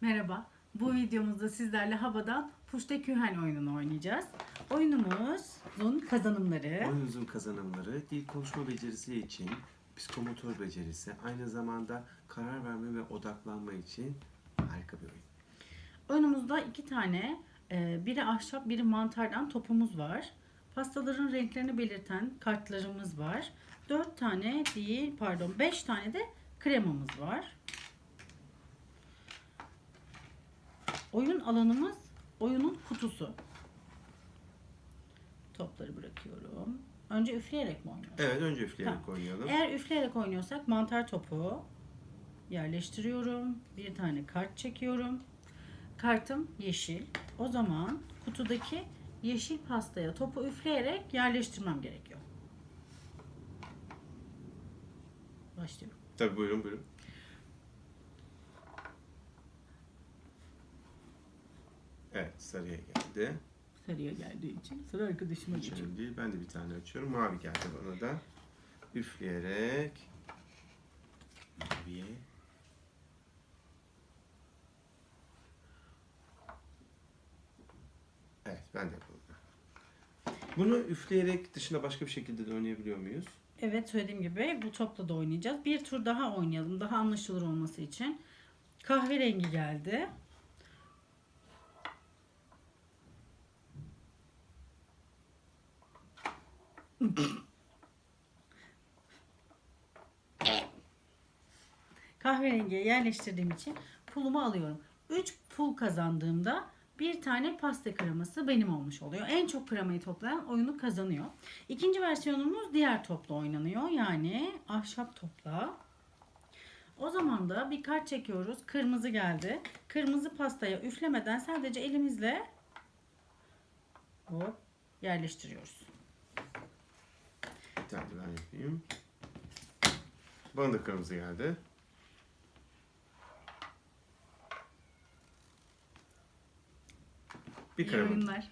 Merhaba. Bu videomuzda sizlerle havadan Puşte Kühen oyununu oynayacağız. Oyunumuzun kazanımları. Oyunumuzun kazanımları dil konuşma becerisi için, psikomotor becerisi, aynı zamanda karar verme ve odaklanma için harika bir oyun. Oyunumuzda iki tane, e, biri ahşap, biri mantardan topumuz var. Pastaların renklerini belirten kartlarımız var. Dört tane değil, pardon, beş tane de kremamız var. Oyun alanımız oyunun kutusu. Topları bırakıyorum. Önce üfleyerek mi oynuyoruz? Evet, önce üfleyerek Tamam. oynayalım. Eğer üfleyerek oynuyorsak mantar topu yerleştiriyorum. Bir tane kart çekiyorum. Kartım yeşil. O zaman kutudaki yeşil pastaya topu üfleyerek yerleştirmem gerekiyor. Başlıyorum. Tabii buyurun buyurun. Evet, sarıya geldi. Sarıya geldiği için sıra arkadaşıma geçiyor. Şimdi ben de bir tane açıyorum. Mavi geldi bana da. Üfleyerek maviye Evet, ben de yapalım. Bunu üfleyerek dışında başka bir şekilde de oynayabiliyor muyuz? Evet söylediğim gibi bu topla da oynayacağız. Bir tur daha oynayalım daha anlaşılır olması için. Kahverengi geldi. Kahverengiye yerleştirdiğim için pulumu alıyorum. 3 pul kazandığımda bir tane pasta kreması benim olmuş oluyor. En çok kremayı toplayan oyunu kazanıyor. İkinci versiyonumuz diğer topla oynanıyor. Yani ahşap topla. O zaman da bir kart çekiyoruz. Kırmızı geldi. Kırmızı pastaya üflemeden sadece elimizle hop yerleştiriyoruz. Yapayım. Bana da kırmızı geldi. Bir İyi krema. oyunlar.